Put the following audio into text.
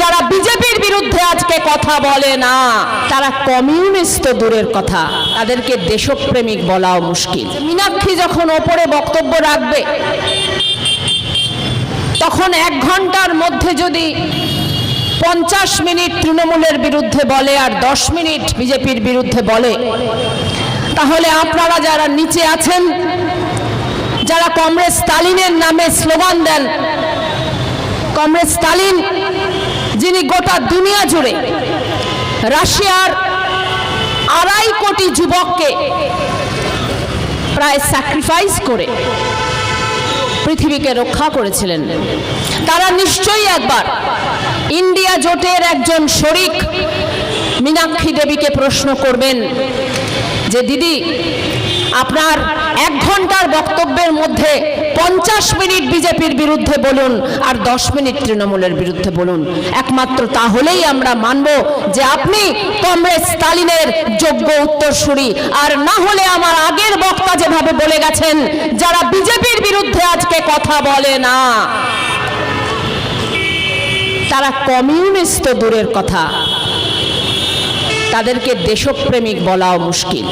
যারা বিজেপির বিরুদ্ধে আজকে কথা বলে না, তারা কমিউনিস্ট তো দূরের কথা। তাদেরকে দেশপ্রেমিক বলাও মুশকিল। মীনাক্ষী যখন ওপরে বক্তব্য রাখবে, তখন এক ঘণ্টার মধ্যে যদি পঞ্চাশ মিনিট তৃণমূলের বিরুদ্ধে বলে আর দশ মিনিট বিজেপির বিরুদ্ধে বলে, তাহলে আপনারা যারা নিচে আছেন, যারা কংগ্রেস স্টালিনের নামে স্লোগান দেন, কংগ্রেস স্টালিন যিনি গোটা দুনিয়া জুড়ে রাশিয়ার আড়াই কোটি যুবককে প্রায় স্যাক্রিফাইস করে পৃথিবীকে রক্ষা করেছিলেন। তারা নিশ্চয়ই একবার ইন্ডিয়া জোটের একজন শরিক মীনাক্ষী দেবীকে প্রশ্ন করবেন যে, দিদি আপনার এক ঘণ্টার বক্তব্যের মধ্যে পঞ্চাশ মিনিট বিজেপির বিরুদ্ধে বলুন আর দশ মিনিট তৃণমূলের বিরুদ্ধে বলুন। একমাত্র তাহলেই আমরা মানব যে আপনি কংগ্রেস স্টালিনের যোগ্য উত্তরসূরি। আর না হলে আমার আগের বক্তা যেভাবে বলে গেছেন, যারা বিজেপির বিরুদ্ধে আজকে কথা বলে না। তারা কমিউনিস্ট তো দূরের কথা। তাদেরকে দেশপ্রেমিক বলাও মুশকিল।